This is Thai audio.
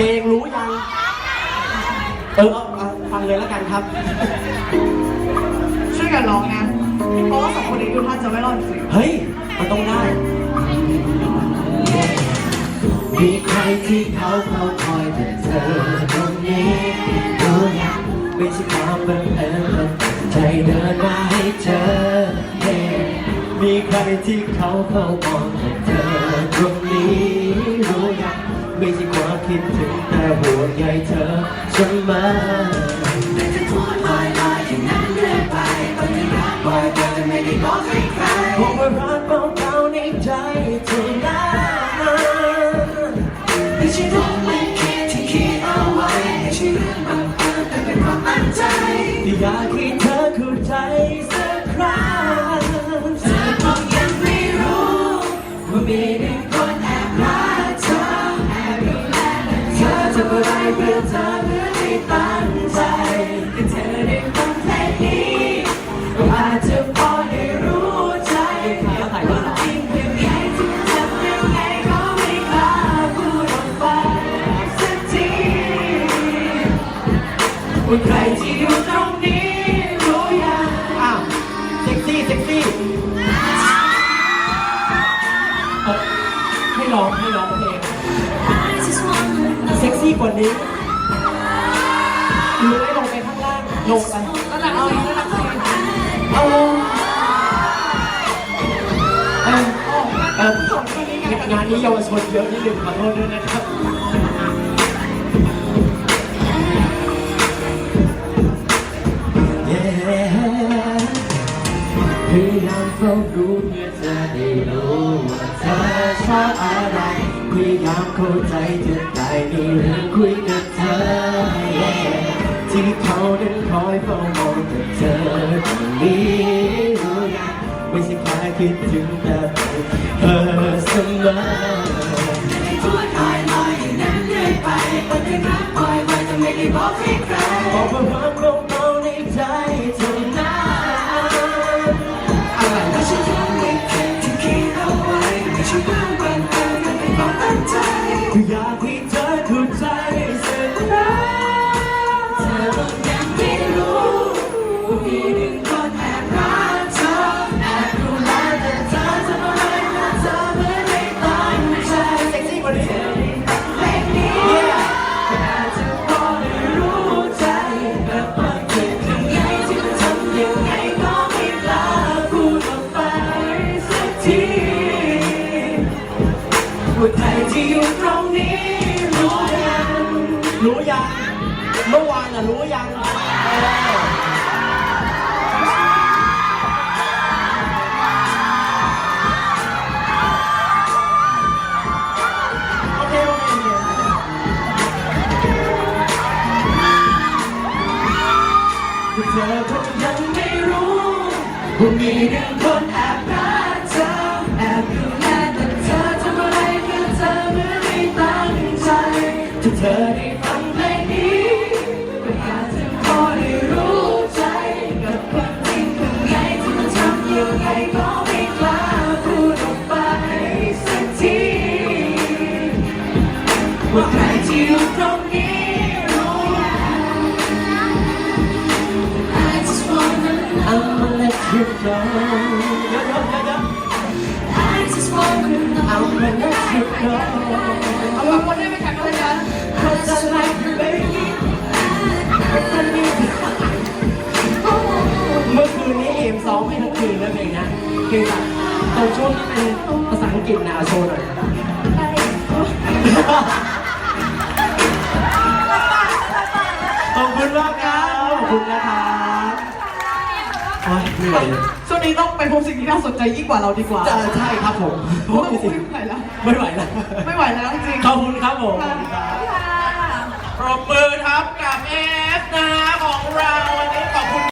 เพลงรู้ยัง เออเอาเอาฟังเลยแล้วกันครับ ช่วยกันร้องนะ เพราะว่าสองคนนี้ดูท่าจะไม่รอดจริงเฮ้ย มันต้องได้ มีใครที่เขาเขาคอยแต่เธอตรงนี้รู้ยังไม่ใช่ความบังเอิญใจเดินมาให้เจอเฮ้มีใครที่เขาเขามองแต่เธอตรงนี้รู้ยัง ไม่ใช่ความคิดถึงแต่ห่วงใยเธอฉันมา ทำอะไรเพื่อเธอเพื่อให้ตั้งใจให้เธอได้ฟังเพลงนี้ก็อาจจะพอได้รู้ใจว่าจริงยังไงที่ทำยังไงก็ไม่กล้าพูดออกไปสักทีว่าใครที่อยู่ตรงนี้รู้ยังอ้าวเซ็กซี่เซ็กซี่เอ่อให้ร้องให้ร้องเพลง เซ็กซี่กว่านี้หรือให้ลงไปข้างล่างลงไปๆระดับสี่ระดับสี่เอาลงเออเออสองคนนี้ไงงานนี้เยาวชนเยอะนิดนึงขอโทษด้วยนะครับพยายามเฝ้ารู้เพื่อจะได้รู้ว่าเธอชอบอะไรพยายามเข้าใจจะได้มีเรื่อง ค่คิดถึงแต่เธอเสมอตัวลอยลอยอย่างนั้นเรื่อยไปวันที่รักปล่อยไว้จะไม่ได้บอกให้ใครบอกว่ารักราเบาในใจเท่านั้นอะไรไม่ใช่ทางไม่ผิดที่คิดเอาไว้ไม่ใช่เรื่องบังเอิญแต่เป็นความตั้งใจคืออยากให้เธอ รู้ยังเมื่อวานน่ะรู้ยังเออโอเคโอเคโอเคเธอคงยังไม่รู้ว่ามีหนึ่งคนแอบรักเธอแอบดูแลแต่เธอทำอะไรเพื่อเธอเมื่อไม่ตั้งใจถ้าเธอได้ ว่าใครที่อยู่ตรงนี้รู้ I just wanna know. I'ma let you know เยอะๆเยอะๆ I just wanna know. I'ma let you know เอาบางคนได้ไปแข่งกันเลยนะ Cause I like you baby เมื่อคืนนี้เอมซ้อมให้ทั้งคืนแล้วเพลงนะเพลงแบบตอนช่วงที่เป็นภาษาอังกฤษนะเอาโชว์หน่อยข คุณมากครับขอบคุณนะครับโอ้ยเหนื่อยเลยช่วงนี้ต้องไปพบสิ่งที่น่าสนใจยิ่งกว่าเราดีกว่า จะใช่ครับผมเพราะว่าคุยไม่ไหวแล้วไม่ไหวแล้วไม่ไหวแล้วจริงๆขอบคุณครับผมค่ะปรบมือครับกับเอฟนะของเราวันนี้ขอบคุณ